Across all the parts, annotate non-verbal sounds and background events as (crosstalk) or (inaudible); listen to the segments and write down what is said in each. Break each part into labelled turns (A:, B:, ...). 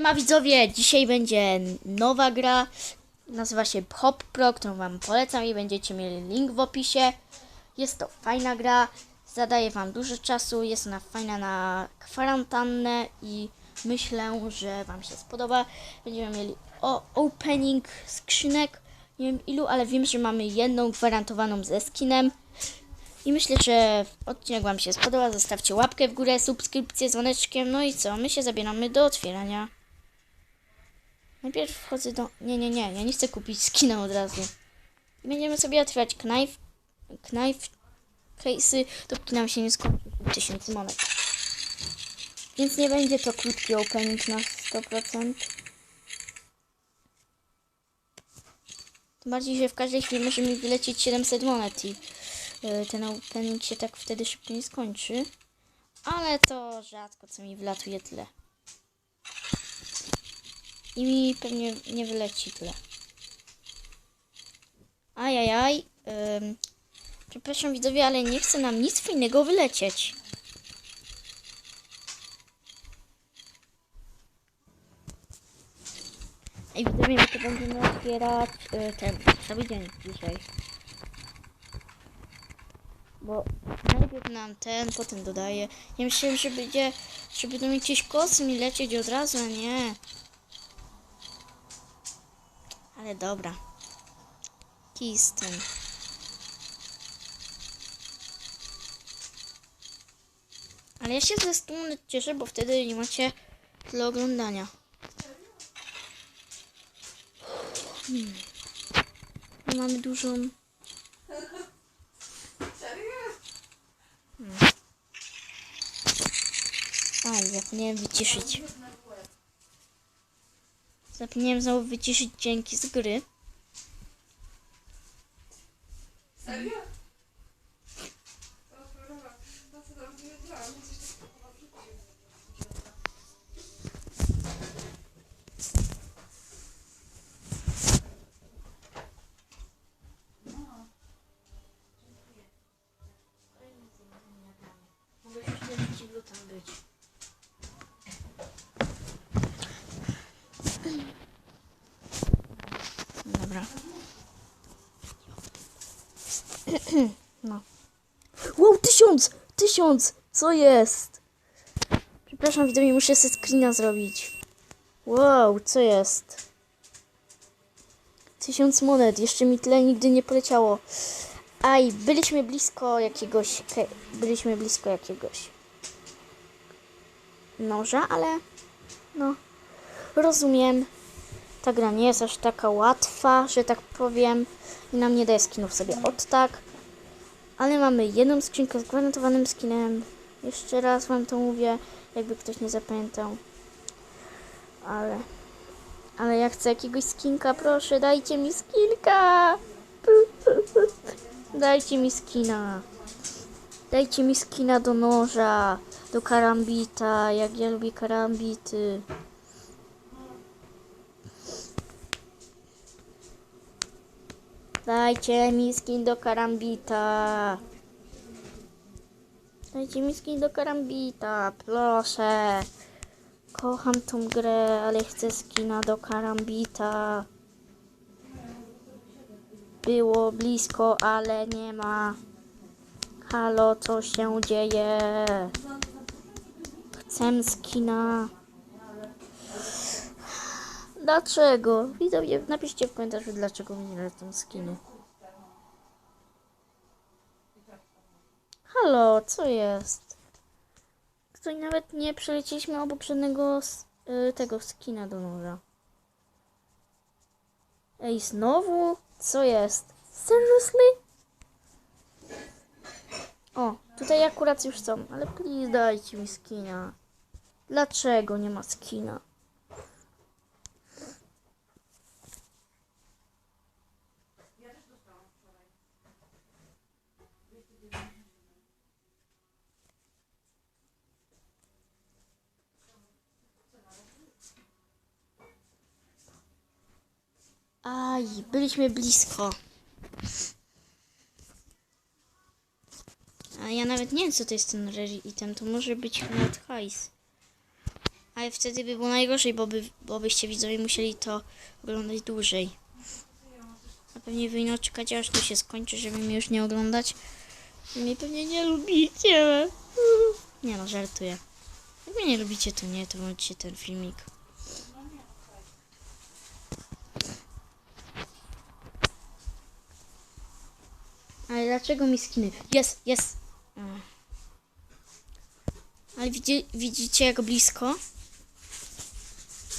A: Ma widzowie, dzisiaj będzie nowa gra. Nazywa się Hop Pro, którą wam polecam i będziecie mieli link w opisie. Jest to fajna gra, zadaje wam dużo czasu, jest ona fajna na kwarantannę i myślę, że wam się spodoba. Będziemy mieli o opening skrzynek, nie wiem ilu, ale wiem, że mamy jedną gwarantowaną ze skinem. I myślę, że odcinek Wam się spodoba. Zostawcie łapkę w górę, subskrypcję z dzwoneczkiem. No i co? My się zabieramy do otwierania. Najpierw wchodzę do... Nie, nie, nie. Ja nie chcę kupić skina od razu. Będziemy sobie otwierać knife, knife case'y, dopóki nam się nie skończy 1000 monet. Więc nie będzie to krótki opening na 100%. Tym bardziej, że w każdej chwili może mi wylecieć 700 monet i y, ten opening się tak wtedy szybko nie skończy. Ale to rzadko co mi wylatuje tyle. I mi pewnie nie wyleci tyle. Ajajaj. Ym, przepraszam widzowie, ale nie chce nam nic fajnego wylecieć. Ej, widzowie, my to będziemy otwierać y, ten cały dzień dzisiaj. Bo najpierw nam ten, potem dodaję. Ja myślałem, że będzie, że będą jakieś kosy lecieć od razu, a nie. Ale dobra. Kij. Ale ja się ze strony cieszę, bo wtedy nie macie tyle oglądania. Hmm. Mamy dużą... Aj, zapomniałem wyciszyć. Zapomniałem znowu wyciszyć dźwięki z gry.
B: Serio? (clears throat)
A: No. Wow, tysiąc! Tysiąc! Co jest? Przepraszam, widzowie, muszę sobie screena zrobić. Wow, co jest? Tysiąc monet, jeszcze mi tyle nigdy nie poleciało. Aj, byliśmy blisko jakiegoś. Byliśmy blisko jakiegoś noża, ale no rozumiem. Ta gra nie jest aż taka łatwa, że tak powiem. I nam nie daje skinów sobie od tak. Ale mamy jedną skrzynkę z gwarantowanym skinem. Jeszcze raz wam to mówię, jakby ktoś nie zapamiętał. Ale. Ale ja chcę jakiegoś skinka, proszę, dajcie mi skinka! Dajcie mi skina. Dajcie mi skina do noża, do karambita, jak ja lubię karambity. Dajcie mi skin do karambita. Dajcie mi skin do karambita, proszę. Kocham tą grę, ale chcę skina do karambita. Było blisko, ale nie ma. Halo, co się dzieje? Chcę skina. Dlaczego? Napiszcie w komentarzu, dlaczego mi nie lecą skiny. Halo, co jest? Tutaj nawet nie przelecieliśmy obok żadnego y, tego skina do noża. Ej, znowu? Co jest? Seriously? O, tutaj akurat już są, ale please dajcie mi skina. Dlaczego nie ma skina? Aj, byliśmy blisko. A ja nawet nie wiem, co to jest ten rare item. To może być nawet hajs. Ale wtedy by było najgorzej, bo, by, bo byście widzowie musieli to oglądać dłużej. A pewnie wy no czekacie aż to się skończy, żeby mnie już nie oglądać. Mnie pewnie nie lubicie. (laughs) Nie no, żartuję. Jak mnie nie lubicie, to nie, to włączcie ten filmik. Ale dlaczego mi skiny? Jest, jest. Ale widzi, widzicie jak blisko?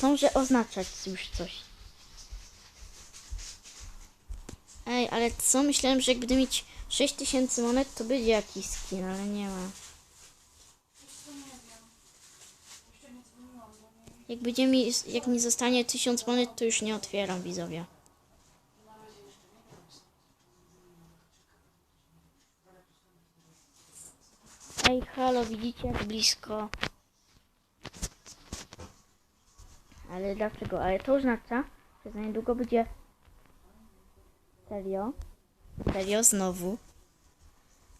A: To może oznaczać już coś. Ej, ale co? Myślałem, że jak będę mieć 6000 monet, to będzie jakiś skin, ale nie ma. Jak będzie mi, jak mi zostanie 1000 monet, to już nie otwieram widzowie. Ej, halo, widzicie jak blisko? Ale dlaczego? Ale to oznacza, że za niedługo będzie... Serio? Serio? Znowu?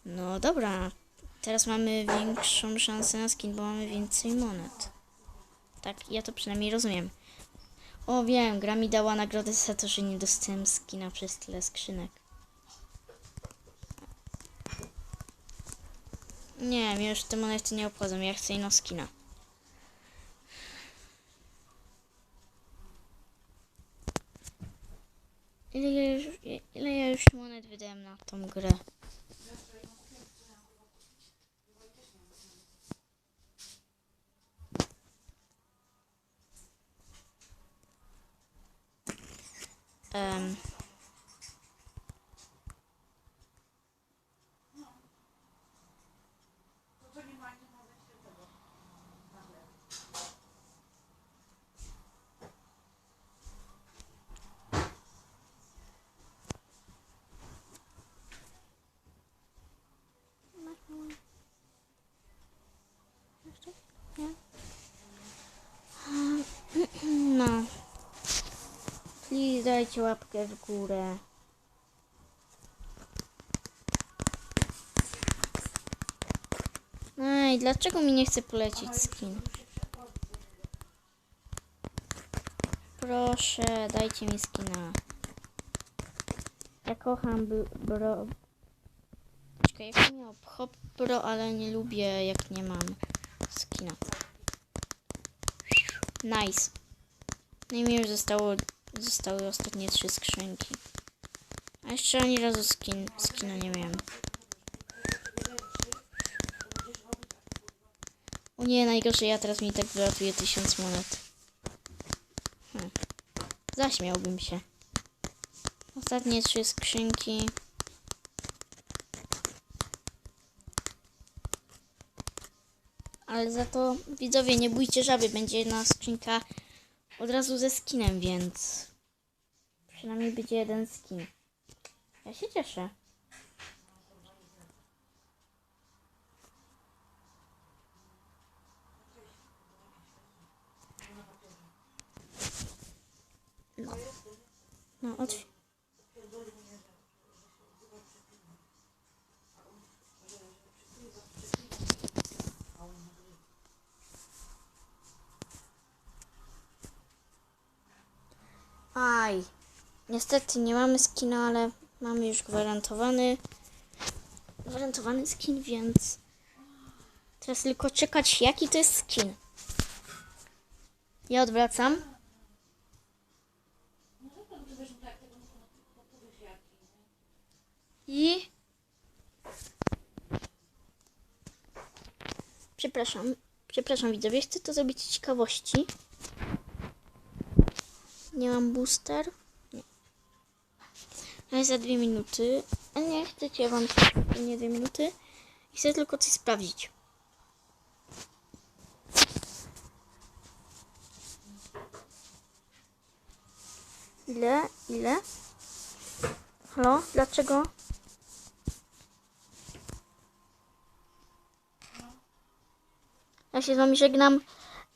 A: No dobra. Teraz mamy większą szansę na skin, bo mamy więcej monet. Tak, ja to przynajmniej rozumiem. O, wiem, gra mi dała nagrodę za to, że nie dostałem skina przez tyle skrzynek. Nie, mnie już te monety nie obchodzą, ja chcę ino skina. Ile ja już, ile ja już monet wydałem na tą grę? Em. No. Please dajcie łapkę w górę. Ej, dlaczego mi nie chce polecieć skin? Proszę, dajcie mi skina. Ja kocham bro... Czekaj, jak miał hop pro, ale nie lubię jak nie mam skina. Nice. No i mi już zostało, zostały ostatnie trzy skrzynki. A jeszcze ani razu skin, skina nie miałem. O nie, najgorsze, ja teraz mi tak wylatuje tysiąc monet. Hm. Zaśmiałbym się. Ostatnie trzy skrzynki. Ale za to widzowie, nie bójcie żaby, będzie jedna skrzynka od razu ze skinem, więc przynajmniej będzie jeden skin. Ja się cieszę. No. No, otw- Aj. Niestety nie mamy skina, ale mamy już gwarantowany gwarantowany skin, więc teraz tylko czekać jaki to jest skin. Ja odwracam. I przepraszam, przepraszam widzowie, chcę to zrobić z ciekawości. Nie mam booster. Za dwie minuty. A nie, chcecie wam nie dwie minuty. I chcę tylko coś sprawdzić. Ile? Ile? Halo? Dlaczego? Ja się z wami żegnam.